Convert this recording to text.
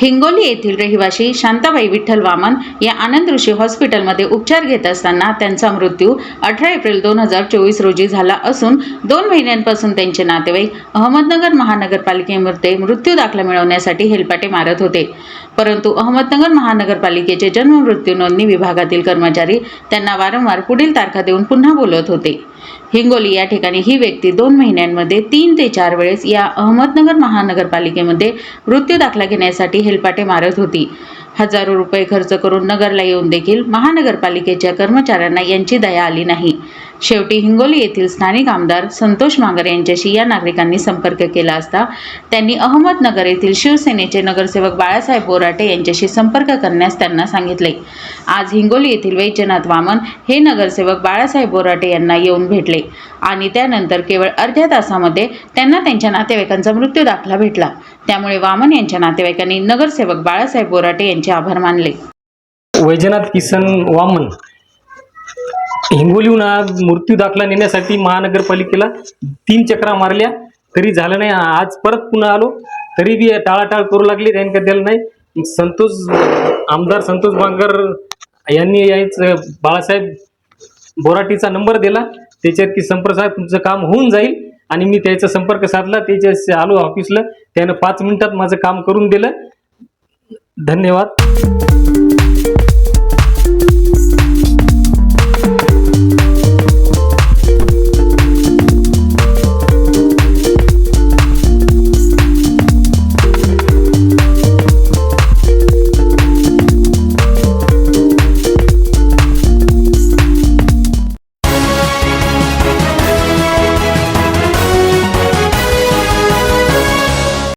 हिंगोली येथील रहिवाशी शांताबाई विठ्ठल वामन या आनंद ऋषी हॉस्पिटलमध्ये उपचार घेत असताना त्यांचा मृत्यू अठरा एप्रिल दोन हजार चोवीस रोजी झाला असून दोन महिन्यांपासून त्यांचे नातेवाईक अहमदनगर महानगरपालिकेमध्ये मृत्यू दाखला मिळवण्यासाठी हेलपाटे मारत होते. परंतु अहमदनगर महानगरपालिकेचे जन्म मृत्यू नोंदणी विभागातील कर्मचारी त्यांना वारंवार पुढील तारखा देऊन पुन्हा बोलत होते. हिंगोली या ठिकाणी ही व्यक्ती दोन महिन्यांमध्ये तीन ते चार वेळेस या अहमदनगर महानगरपालिकेमध्ये मृत्यू दाखला घेण्यासाठी हेलपाटे मारत होती. हजारो रुपये खर्च करून नगरला येऊन देखील महानगरपालिकेच्या कर्मचाऱ्यांना यांची दया आली नाही. शेवटी हिंगोली येथील स्थानिक आमदार संतोष मांगर यांच्याशी या नागरिकांनी संपर्क केला असता त्यांनी अहमदनगर येथील शिवसेनेचे नगरसेवक बाळासाहेब बोराटे यांच्याशी संपर्क करण्यास त्यांना सांगितले. आज हिंगोली येथील वैद्यनाथ वामन हे नगरसेवक बाळासाहेब बोराटे यांना येऊन भेटले आणि त्यानंतर केवळ अर्ध्या तासामध्ये त्यांना त्यांच्या नातेवाईकांचा मृत्यू दाखला भेटला. त्यामुळे वामन यांच्या नातेवाईकांनी नगरसेवक बाळासाहेब बोराटे यांचे आभार मानले. वैजनाथ किसन वामन हिंगोलीहून आज मृत्यू दाखला नेण्यासाठी महानगरपालिकेला तीन चक्रा मारल्या. तरी झालं नाही आज परत पुन्हा आलो. तरी बी टाळाटाळ करू लागली त्यांनी काय दिलं नाही. संतोष आमदार संतोष बांगर यांनी याच बाळासाहेब बोराटीचा नंबर दिला. त्याच्यात की संपर्क साहेब तुमचं काम होऊन जाईल. आणि मी त्याचा संपर्क साधला त्याच्या आलो ऑफिसला. त्यानं पाच मिनिटात माझं काम करून दिलं. धन्यवाद.